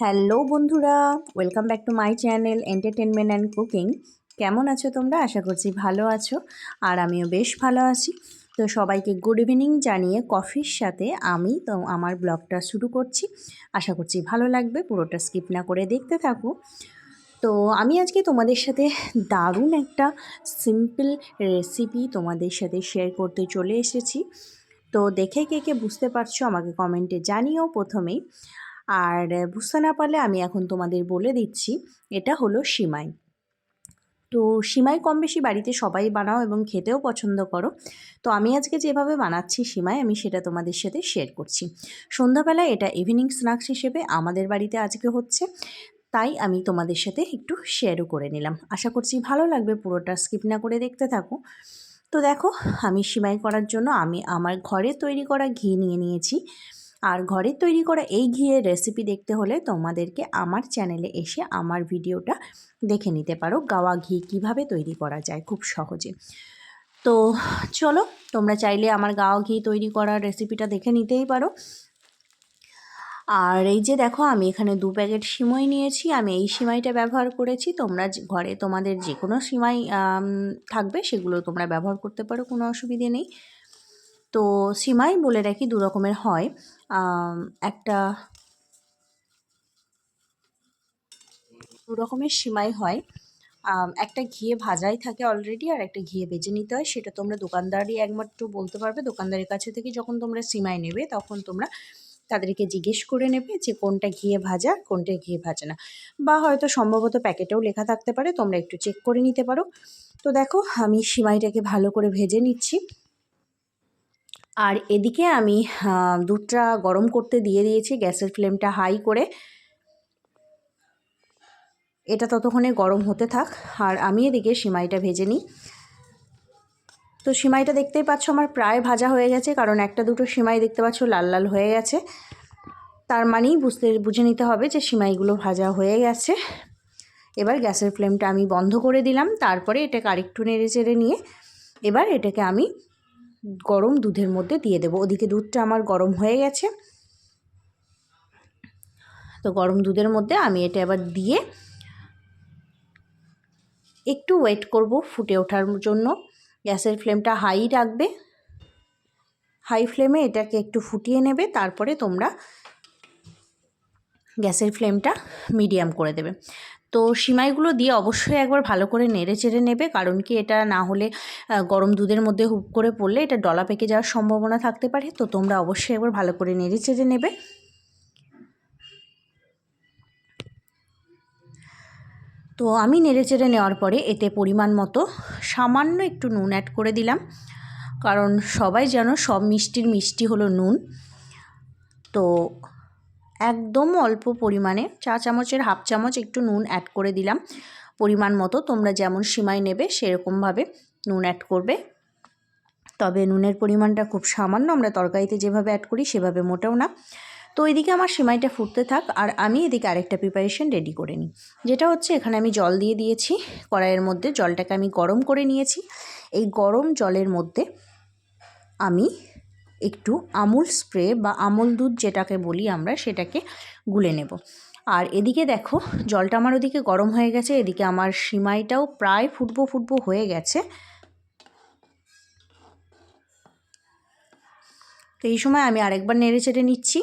Hello বন্ধুরা, welcome back to my channel entertainment and cooking. কেমন আছো তোমরা? আশা করছি ভালো আছো আর আমিও বেশ ভালো আছি। তো সবাইকে গুড ইভিনিং জানিয়ে কফির সাথে আমি তো আমার ব্লগটা শুরু করছি। আশা করছি ভালো লাগবে, পুরোটা স্কিপ না করে দেখতে থাকো। তো আমি আজকে তোমাদের সাথে দারুণ একটা সিম্পল রেসিপি তোমাদের সাথে শেয়ার করতে চলে এসেছি। তো দেখে কে কে বুঝতে পারছ আমাকে কমেন্টে জানিও প্রথমেই। আর বুঝতে না পারলে আমি এখন তোমাদের বলে দিচ্ছি, এটা হলো সিমাই। তো সিমাই কম বেশি বাড়িতে সবাই বানাও এবং খেতেও পছন্দ করো। তো আমি আজকে যেভাবে বানাচ্ছি সিমাই, আমি সেটা তোমাদের সাথে শেয়ার করছি। সন্ধ্যাবেলায় এটা ইভিনিং স্ন্যাক্স হিসেবে আমাদের বাড়িতে আজকে হচ্ছে, তাই আমি তোমাদের সাথে একটু শেয়ারও করে নিলাম। আশা করছি ভালো লাগবে, পুরোটা স্কিপ না করে দেখতে থাকো। তো দেখো, আমি সিমাই করার জন্য আমি আমার ঘরে তৈরি করা ঘি নিয়ে নিয়েছি। আর ঘরের তৈরি করা এই ঘিয়ের রেসিপি দেখতে হলে তোমাদেরকে আমার চ্যানেলে এসে আমার ভিডিওটা দেখে নিতে পারো, গাওয়া ঘি কীভাবে তৈরি করা যায় খুব সহজে। তো চলো, তোমরা চাইলে আমার গাওয়া ঘি তৈরি করার রেসিপিটা দেখে নিতেই পারো। আর এই যে দেখো, আমি এখানে দু প্যাকেট সিমাই নিয়েছি, আমি এই সিমাইটা ব্যবহার করেছি, তোমরা ঘরে তোমাদের যে কোনো সিমাই থাকবে সেগুলো তোমরা ব্যবহার করতে পারো, কোনো অসুবিধে নেই। তো সিমাই বলে রাখি দু রকমের হয়। একটা দু রকমের সিমাই হয়। একটা ঘিয়ে ভাজাই থাকে অলরেডি আর একটা ঘিয়ে বেজে নিতে হয়। সেটা তোমরা দোকানদারই একমাত্র বলতে পারবে। দোকানদারের কাছে থেকে যখন তোমরা সিমাই নেবে, তখন তোমরা তাদেরকে জিজ্ঞেস করে নেবে যে কোনটা ঘিয়ে ভাজা, কোনটা ঘিয়ে ভাজা না। বা হয়তো সম্ভবত প্যাকেটেও লেখা থাকতে পারে, তোমরা একটু চেক করে নিতে পারো। তো দেখো, আমি সিমাইটাকে ভালো করে ভেজে নিচ্ছি। আর এদিকে আমি দুধটা গরম করতে দিয়ে দিয়েছি, গ্যাসের ফ্লেমটা হাই করে। এটা ততক্ষণে গরম হতে থাক, আর আমি এদিকে সিমাইটা ভেজে নিই। তো সিমাইটা দেখতেই পাচ্ছ আমার প্রায় ভাজা হয়ে গেছে, কারণ একটা দুটো সিমাই দেখতে পাচ্ছ লাল লাল হয়ে গেছে। তার মানেই বুঝতে, বুঝে নিতে হবে যে সিমাইগুলো ভাজা হয়ে গেছে। এবার গ্যাসের ফ্লেমটা আমি বন্ধ করে দিলাম, তারপরে এটাকে আরেকটু নেড়ে চেড়ে নিয়ে, এবার এটাকে আমি গরম দুধের মধ্যে দিয়ে দেবো। ওদিকে দুধটা আমার গরম হয়ে গেছে। তো গরম দুধের মধ্যে আমি এটা এবার দিয়ে একটু ওয়েট করব ফুটে ওঠার জন্য। গ্যাসের ফ্লেমটা হাই রাখবে। হাই ফ্লেমে এটাকে একটু ফুটিয়ে নেবে, তারপরে তোমরা গ্যাসের ফ্লেমটা মিডিয়াম করে দেবে। তো সিমাইগুলো দিয়ে অবশ্যই একবার ভালো করে নেড়ে চেড়ে নেবে। কারণ কি এটা না হলে গরম দুধের মধ্যে হুপ করে পড়লে এটা ডলা পেকে যাওয়ার সম্ভাবনা থাকতে পারে। তো তোমরা অবশ্যই একবার ভালো করে নেড়ে চেড়ে নেবে। তো আমি নেড়ে চেড়ে নেওয়ার পরে এতে পরিমাণ মতো সামান্য একটু নুন অ্যাড করে দিলাম। কারণ সবাই যেন সব মিষ্টির মিষ্টি হলো নুন। তো একদম অল্প পরিমাণে, চা চামচের হাফ চামচ একটু নুন অ্যাড করে দিলাম। পরিমাণ মতো তোমরা যেমন সিমাই নেবে সেরকমভাবে নুন অ্যাড করবে। তবে নুনের পরিমাণটা খুব সামান্য, আমরা তরকারিতে যেভাবে অ্যাড করি সেভাবে মোটেও না। তো এদিকে আমার সিমাইটা ফুটতে থাক আর আমি এদিকে আরেকটা প্রিপারেশন রেডি করে নিই। যেটা হচ্ছে এখানে আমি জল দিয়ে দিয়েছি, কড়াইয়ের মধ্যে জলটাকে আমি গরম করে নিয়েছি। এই গরম জলের মধ্যে আমি একটু আমুল স্প্রে বা আমুল দুধ যেটাকে বলি আমরা, সেটাকে গুলে নেব। আর এদিকে দেখো, জলটা আমার ওদিকে গরম হয়ে গেছে, এদিকে আমার সিমাইটাও প্রায় ফুটবো ফুটবো হয়ে গেছে। তো এই সময় আমি আরেকবার নেড়ে চেড়ে নিচ্ছি।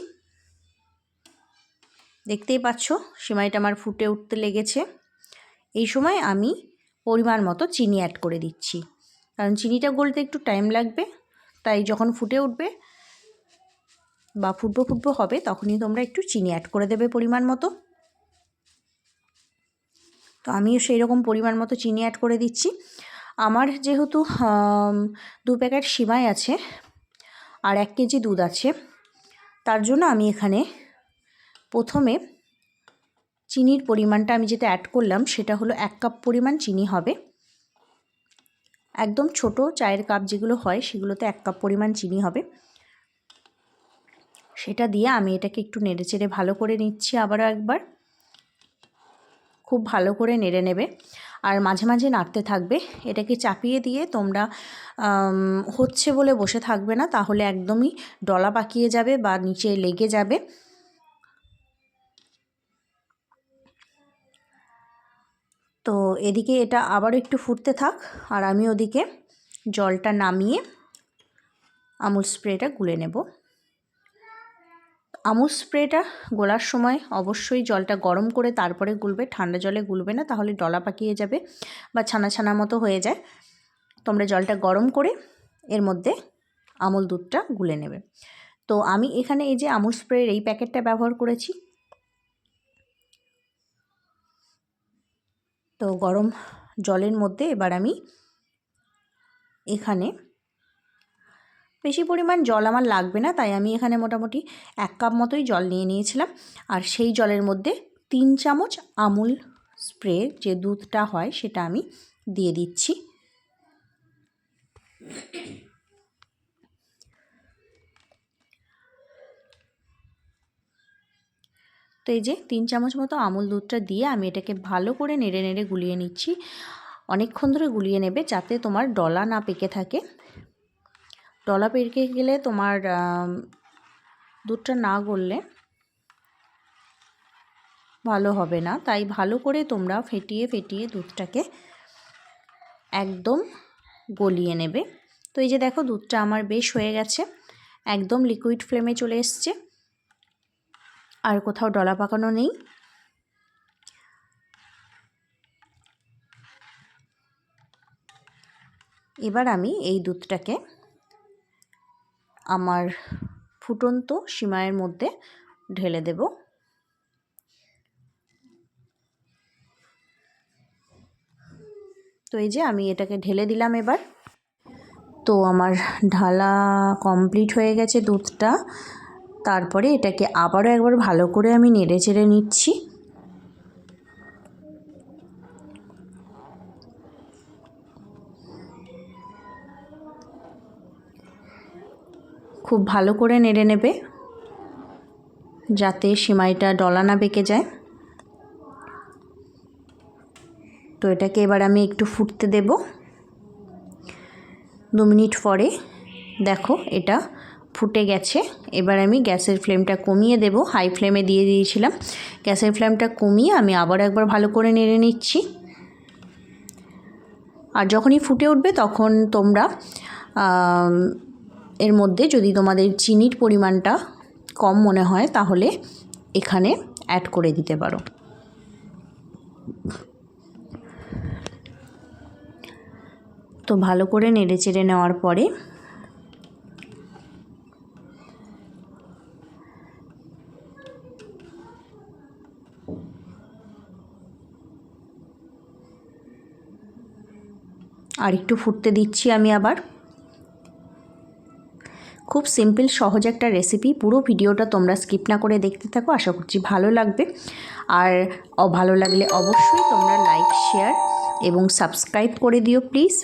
দেখতেই পাচ্ছ, সিমাইটা আমার ফুটে উঠতে লেগেছে। এই সময় আমি পরিমাণ মতো চিনি অ্যাড করে দিচ্ছি। কারণ চিনিটা গলতে একটু টাইম লাগবে। তাই যখন ফুটে উঠবে বা ফুটবো ফুটবো হবে, তখনই তোমরা একটু চিনি অ্যাড করে দেবে পরিমাণ মতো। তো আমিও সেই রকম পরিমাণ মতো চিনি অ্যাড করে দিচ্ছি। আমার যেহেতু দু প্যাকেট সিমাই আছে আর এক কেজি দুধ আছে, তার জন্য আমি এখানে প্রথমে চিনির পরিমাণটা আমি যেটা অ্যাড করলাম, সেটা হলো এক কাপ পরিমাণ চিনি হবে। একদম ছোট চায়ের কাপ যেগুলো হয়, সেগুলোতে এক কাপ পরিমাণ চিনি হবে। সেটা দিয়ে আমি এটাকে একটু নেড়ে চেড়ে ভালো করে নিচ্ছি আবারও একবার। খুব ভালো করে নেড়ে নেবে। আর মাঝে মাঝে নাড়তে থাকবে। এটাকে চাপিয়ে দিয়ে তোমরা হচ্ছে বলে বসে থাকবে না, তাহলে একদমই ডলা পাকিয়ে যাবে বা নিচে লেগে যাবে। তো এদিকে এটা আবার একটু ফুটতে থাক আর আমি ওদিকে জলটা নামিয়ে আমুল স্প্রেটা গুলে নেব। আমুল স্প্রেটা গোলার সময় অবশ্যই জলটা গরম করে তারপরে গুলবে, ঠান্ডা জলে গুলবে না, তাহলে ডলা পাকিয়ে যাবে বা ছানা ছানা মতো হয়ে যায়। তোমরা জলটা গরম করে এর মধ্যে আমুল দুধটা গুলে নেবে। তো আমি এখানে এই যে আমুল স্প্রের এই প্যাকেটটা ব্যবহার করেছি তো গরম জলের মধ্যে এবার আমি এখানে বেশি পরিমাণ জল আমার লাগবে না, তাই আমি এখানে মোটামুটি এক কাপ মতোই জল নিয়ে নিয়েছিলাম। আর সেই জলের মধ্যে তিন চামচ আমুল স্প্রে যে দুধটা হয় সেটা আমি দিয়ে দিচ্ছি। তো এই যে তিন চামচ মতো আমুল দুধটা দিয়ে আমি এটাকে ভালো করে নেড়ে নেড়ে গুলিয়ে নিচ্ছি। অনেকক্ষণ ধরে গুলিয়ে নেবে যাতে তোমার ডলা না পেকে থাকে। ডলা পেকে গেলে তোমার দুধটা না গললে ভালো হবে না। তাই ভালো করে তোমরা ফেটিয়ে ফেটিয়ে দুধটাকে একদম গলিয়ে নেবে। তো এই যে দেখো দুধটা আমার বেশ হয়ে গেছে। একদম লিকুইড ফ্লেমে চলে এসছে। আর কোথাও ডলা পাকানো নেই। এবার আমি এই দুধটাকে আমার ফুটন্ত সীমায়ের মধ্যে ঢেলে দেব। তো এই যে আমি এটাকে ঢেলে দিলাম এবার। তো আমার ঢালা কমপ্লিট হয়ে গেছে দুধটা। তারপরে এটাকে আবারও একবার ভালো করে আমি নেড়ে চেড়ে নিচ্ছি। খুব ভালো করে নেড়ে নেবে, যাতে সিমাইটা ডলা না বেঁকে যায়। তো এটাকে এবার আমি একটু ফুটতে দেব। দু মিনিট পরে দেখো এটা ফুটে গেছে। এবার আমি গ্যাসের ফ্লেমটা কমিয়ে দেব। হাই ফ্লেমে দিয়ে দিয়েছিলাম। গ্যাসের ফ্লেমটা কমিয়ে আমি আবার একবার ভালো করে নেড়ে নিচ্ছি। আর যখনই ফুটে উঠবে তখন তোমরা এর মধ্যে যদি তোমাদের চিনির পরিমাণটা কম মনে হয় তাহলে এখানে অ্যাড করে দিতে পারো। তো ভালো করে নেড়ে চেড়ে নেওয়ার পরে আর একটু ফুটতে দিচ্ছি আমি আবার। খুব সিম্পল, সহজ একটা রেসিপি পুরো ভিডিওটা তোমরা স্কিপ না করে দেখতে থাকো, আশা করছি ভালো লাগবে। আর ভালো লাগলে অবশ্যই তোমরা লাইক শেয়ার এবং সাবস্ক্রাইব করে দিও প্লিজ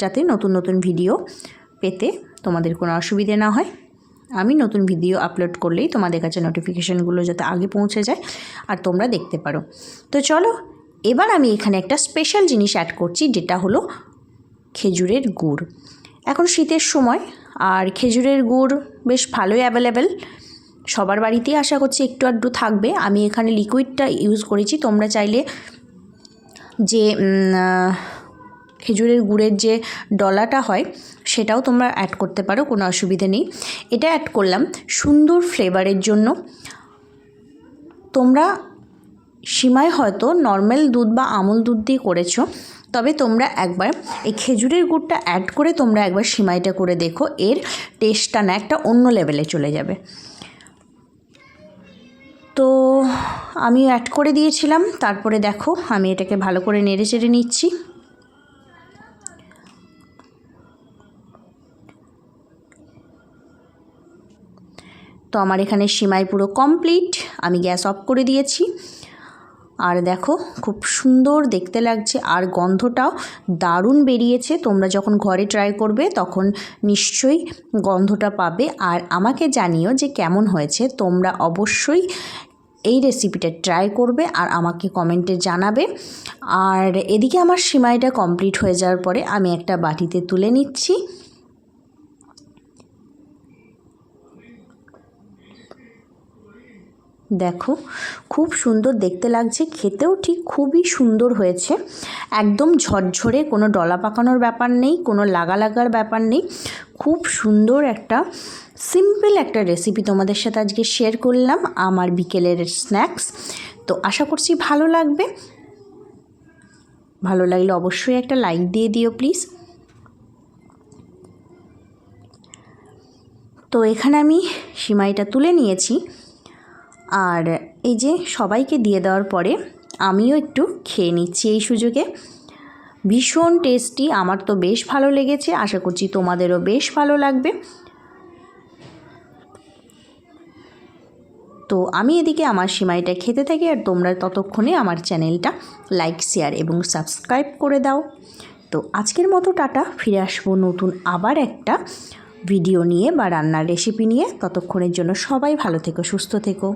যাতে নতুন নতুন ভিডিও পেতে তোমাদের কোনো অসুবিধে না হয়। আমি নতুন ভিডিও আপলোড করলেই তোমাদের কাছে নোটিফিকেশানগুলো যাতে আগে পৌঁছে যায়, আর তোমরা দেখতে পারো। তো চলো এবার আমি এখানে একটা স্পেশাল জিনিস অ্যাড করছি, যেটা হলো খেজুরের গুড়। এখন শীতের সময়, আর খেজুরের গুড় বেশ ভালোই অ্যাভেলেবেল সবার বাড়িতেই আশা করছি একটু আধটু থাকবে। আমি এখানে লিকুইডটা ইউজ করেছি। তোমরা চাইলে যে খেজুরের গুড়ের যে ডলাটা হয়, সেটাও তোমরা অ্যাড করতে পারো, কোনো অসুবিধে নেই। এটা অ্যাড করলাম সুন্দর ফ্লেভারের জন্য। তোমরা সীমায় হয়তো নর্মাল দুধ বা আমুল দুধ দিয়ে করেছ, তবে তোমরা একবার এই খেজুরের গুড়টা অ্যাড করে তোমরা একবার সিমাইটা করে দেখো, এর টেস্টটা না একটা অন্য লেভেলে চলে যাবে। তো আমি অ্যাড করে দিয়েছিলাম, তারপরে দেখো আমি এটাকে ভালো করে নেড়ে চেড়ে নিচ্ছি। তো আমার এখানে সিমাই পুরো কমপ্লিট আমি গ্যাস অফ করে দিয়েছি। আর দেখো, খুব সুন্দর দেখতে লাগছে আর গন্ধটাও দারুণ বেরিয়েছে। তোমরা যখন ঘরে ট্রাই করবে তখন নিশ্চয়ই গন্ধটা পাবে। আর আমাকে জানিও যে কেমন হয়েছে। তোমরা অবশ্যই এই রেসিপিটা ট্রাই করবে আর আমাকে কমেন্টে জানাবে। আর এদিকে আমার সিমাইটা কমপ্লিট হয়ে যাওয়ার পরে আমি একটা বাটিতে তুলে নিচ্ছি। দেখো, খুব সুন্দর দেখতে লাগছে, খেতেও ঠিক খুবই সুন্দর হয়েছে। একদম ঝরঝরে, কোনো ডলা পাকানোর ব্যাপার নেই, কোনো লাগা লাগার ব্যাপার নেই। খুব সুন্দর একটা সিম্পল একটা রেসিপি তোমাদের সাথে আজকে শেয়ার করলাম, আমার বিকেলের স্ন্যাক্স তো আশা করছি ভালো লাগবে। ভালো লাগলে অবশ্যই একটা লাইক দিয়ে দিও প্লিজ তো এখানে আমি সিমাইটা তুলে নিয়েছি। আর এই যে সবাইকে দিয়ে দেওয়ার পরে আমিও একটু খেয়ে নিচ্ছি এই সুযোগে। ভীষণ টেস্টি, আমার তো বেশ ভালো লেগেছে, আশা করছি তোমাদেরও বেশ ভালো লাগবে। তো আমি এদিকে আমার সিমাইটা খেতে থাকি আর তোমরা ততক্ষণে আমার চ্যানেলটা লাইক, শেয়ার এবং সাবস্ক্রাইব করে দাও। তো আজকের মতো টাটা, ফিরে আসব নতুন আবার একটা ভিডিও নিয়ে বা রান্নার রেসিপি নিয়ে। ততক্ষণের জন্য সবাই ভালো থেকো, সুস্থ থেকো।